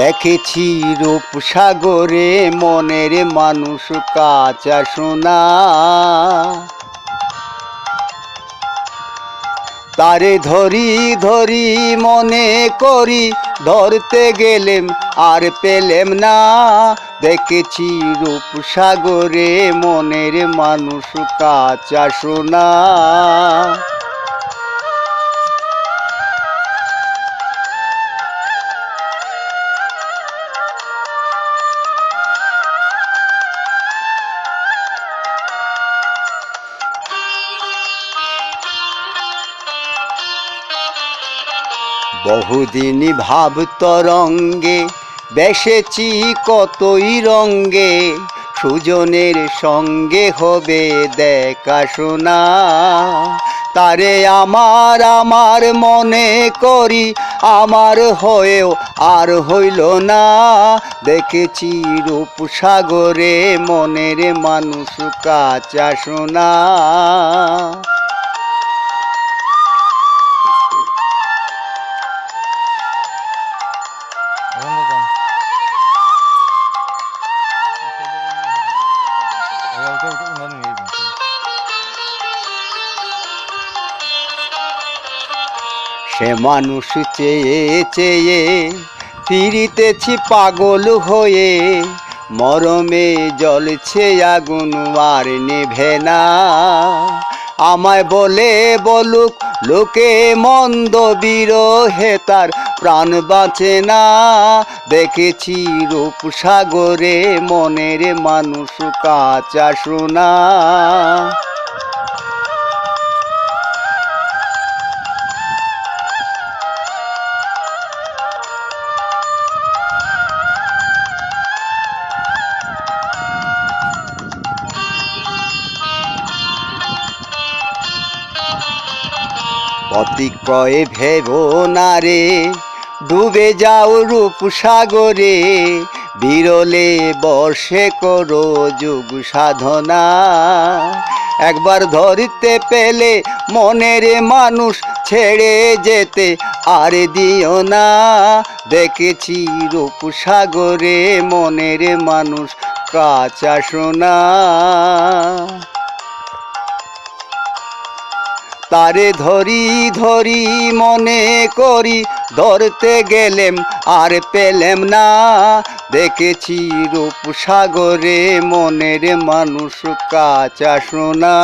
দেখেছি রূপসাগরে মনের মানুষ কাঁচা সোনা। তারে ধরি ধরি মনে করি, ধরতে গেলেম আর পেলেম না। দেখেছি রূপসাগরে মনের মানুষ কাঁচা সোনা। বহুদিন ভাব তরঙ্গে বেসেছি কতই রঙ্গে, সুজনের সঙ্গে হবে দেখা শোনা। তারে আমার আমার মনে করি, আমার হয়েও আর হইল না। দেখেছি রূপসাগরে মনের মানুষ কাঁচা শোনা সে মানুষ চেয়ে চেয়ে ফিরিতেছি পাগল হয়ে। মরমে জলছে আগুন, আর নেভে না। আমায় বলে বলুক লোকে মন্দ বিরোহে তার প্রাণ বাঁচে না। দেখেছি রূপসাগরে মনের মানুষ কাচা সোনা। অতিক্রয়ে ভেব না রে। ডুবে যাও রূপ সাগরে, বিরলে বর্ষে করো যুগ সাধনা। একবার ধরতে পেলে মনের মানুষ ছেড়ে যেতে আর দিও না। দেখেছি রূপসাগরে মনের মানুষ কাঁচা সোনা। তারে ধরি ধরি, মনে করি, ধরতে গেলেম আর পেলেম না। দেখেছি রূপ সাগরে মনের মানুষ কাচা সোনা।